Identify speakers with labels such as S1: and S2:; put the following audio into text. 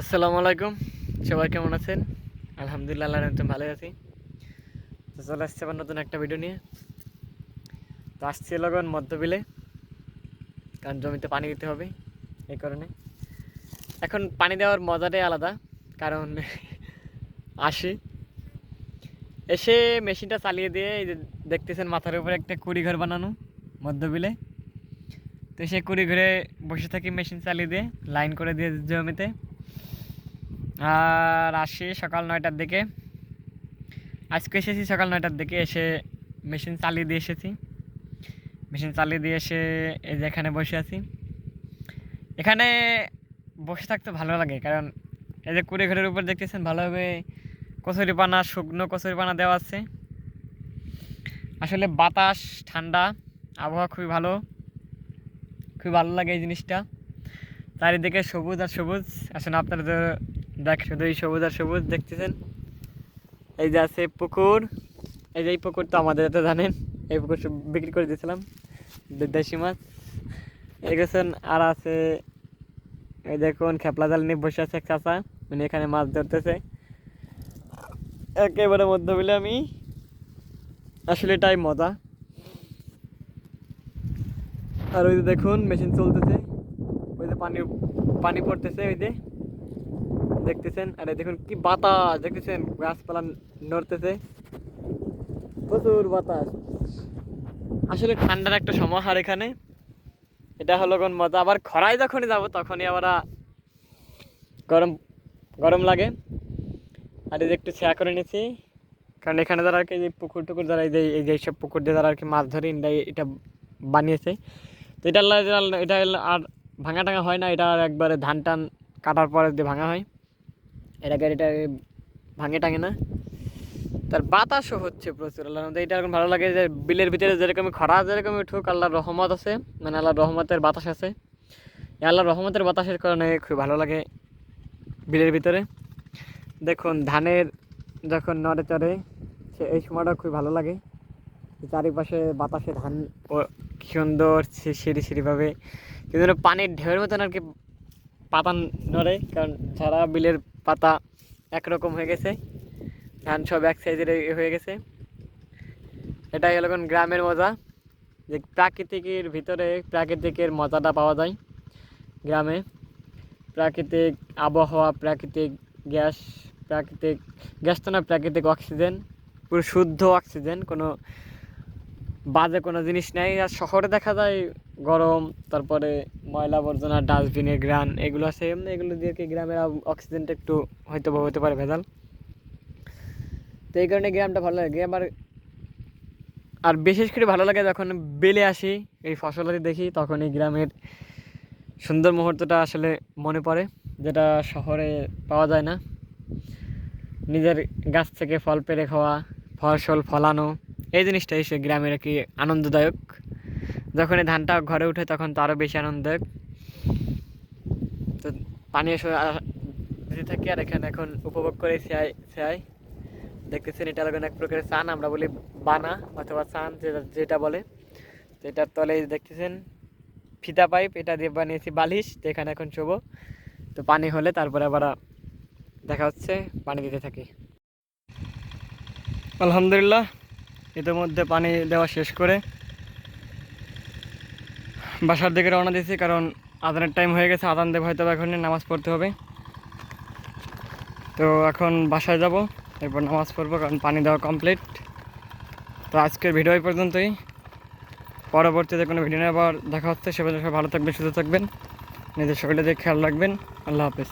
S1: আসসালামু আলাইকুম। সবাই কেমন আছেন? আলহামদুলিল্লাহ আল্লাহ রহমতে ভালো আছি। তো চলে আসছে আবার নতুন একটা ভিডিও নিয়ে। তো আসছি লগন মধ্যবিলে, কারণ জমিতে পানি দিতে হবে, এই কারণে। এখন পানি দেওয়ার মজাটাই আলাদা, কারণ আসি। এসে মেশিনটা চালিয়ে দিয়ে এই যে দেখতেছেন মাথার উপরে একটা কুড়ি ঘর বানানো, মধ্যবিলে। তো সে কুড়ি ঘরে বসে থাকি মেশিন চালিয়ে দিয়ে, লাইন করে দিয়ে জমিতে। আর আসি সকাল নয়টার দিকে। আজকে এসেছি সকাল নয়টার দিকে, এসে মেশিন চালিয়ে দিয়ে এসেছি। মেশিন চালিয়ে দিয়ে এসে এই যে এখানে বসে আছি। এখানে বসে থাকতে ভালো লাগে, কারণ এই যে কুড়ি ঘরের উপর দেখতেছেন, ভালোভাবে কচুরি পানা, শুকনো কচুরি পানা দেওয়া আছে। আসলে বাতাস, ঠান্ডা, আবহাওয়া খুবই ভালো। খুবই ভালো লাগে এই জিনিসটা। চারিদিকে সবুজ আর সবুজ। আসলে আপনারা দেখ, শুধু এই সবুজ আর সবুজ দেখতেছেন। এই যে আছে পুকুর। এই যে এই পুকুর তো আমাদের তো জানেন, এই পুকুর সব বিক্রি করে দিয়েছিলাম দেশি মাছ। এই গেছেন আর আছে, এই দেখুন, খেপলা জাল নিয়ে বসে আছে এক চাচা, উনি এখানে মাছ ধরতেছে। একেবারে মধ্য বলে আমি। আসলে এটাই মজা। আর ওই যে দেখুন, মেশিন চলতেছে। ওই যে পানি পানি পড়তেছে ওই যে। দেখতেছেন, আরে দেখুন কি বাতাস, দেখতেছেন? গাছপালা নড়তেছে। প্রচুর বাতাস। আসলে ঠান্ডার একটা সমাহার এখানে। এটা হলো কোন মজা। আবার খরায় যখনই যাব, তখনই আবার গরম গরম লাগে। আর এই যে একটু ছেঁয়া করে নিয়েছি কারণ এখানে যারা আর কি যে পুকুর টুকুর যারা এই যে এই যে সব পুকুর দিয়ে যারা আর কি মাছ ধরে এটা বানিয়েছে। তো এটা এটা আর ভাঙা টাঙা হয় না। এটা আর একবারে ধান টান কাটার পরে দিয়ে ভাঙা হয়। এটা গাড়িটা ভাঙে টাঙে না। তার বাতাসও হচ্ছে প্রচুর আল্লাহ এটা এখন ভালো লাগে যে বিলের ভিতরে যেরকম খরা যেরকম ঠুক আল্লাহর রহমত আছে। মানে আল্লাহর রহমতের বাতাস আছে। আল্লাহর রহমতের বাতাসের কারণে খুব ভালো লাগে বিলের ভিতরে। দেখুন, ধানের যখন নড়ে চড়ে, সে এই সময়টা খুব ভালো লাগে। চারিপাশে বাতাসে ধান সুন্দর সিঁড়ি সিঁড়িভাবে। কিন্তু পানির ঢেউয়ের মতন আর কি পাতা নড়ে, কারণ সারা বিলের পাতা একরকম হয়ে গেছে। ধান সব এক সাইজের হয়ে গেছে। এটাই হলো গ্রামের মজা। যে প্রাকৃতিকের ভিতরে প্রাকৃতিকের মজাটা পাওয়া যায় গ্রামে। প্রাকৃতিক আবহাওয়া, প্রাকৃতিক গ্যাস প্রাকৃতিক, গ্যাস তো না, প্রাকৃতিক অক্সিজেন পুরো শুদ্ধ অক্সিজেন কোনো বাজে কোনো জিনিস নেই। আর শহরে দেখা যায় গরম, তারপরে ময়লা আবর্জনা ডাস্টবিনের গ্রান এগুলো আছে। এগুলো দিয়ে কি গ্রামের অক্সিজেনটা একটু হয়তো হতে পারে ভেজাল। তো এই কারণে গ্রামটা ভালো লাগে। গ্রাম আর বিশেষ করে ভালো লাগে যখন বেলে আসি, এই ফসলাদি দেখি, তখন এই গ্রামের সুন্দর মুহূর্তটা আসলে মনে পড়ে, যেটা শহরে পাওয়া যায় না। নিজের গাছ থেকে ফল পেড়ে খাওয়া, ফসল ফলানো, এই জিনিসটাই সে গ্রামের কি আনন্দদায়ক যখন এই ধানটা ঘরে উঠে তখন তো আরও বেশি আনন্দ। তো পানি এসে থাকি আর এখানে এখন উপভোগ করে সেয়াই সেয়াই দেখতেছেন এটা লাগানো এক প্রকারের চান, আমরা বলি বানা অথবা চান যেটা বলে। তো এটার তলে দেখতেছেন ফিতা পাইপ, এটা দিয়ে বানিয়েছি বালিশ, তো এখানে এখন শোবো। তো পানি হলে তারপরে আবার দেখা হচ্ছে, পানি দিতে থাকি। আলহামদুলিল্লাহ, ইতিমধ্যে পানি দেওয়া শেষ করে। বাসার দিকে রওনা দিয়েছি, কারণ আদানের টাইম হয়ে গেছে, আদান দেব হয়তো এখন নামাজ পড়তে হবে। তো এখন বাসায় যাব, এরপর নামাজ পড়ব, কারণ পানি দেওয়া কমপ্লিট তো আজকের ভিডিও এই পর্যন্তই। পরবর্তীতে কোনো ভিডিও নিয়ে আবার দেখা হচ্ছে সবাই ভালো থাকবেন, সুস্থ থাকবেন। নিজের সকলে দিয়ে খেয়াল রাখবেন। আল্লাহ হাফেজ।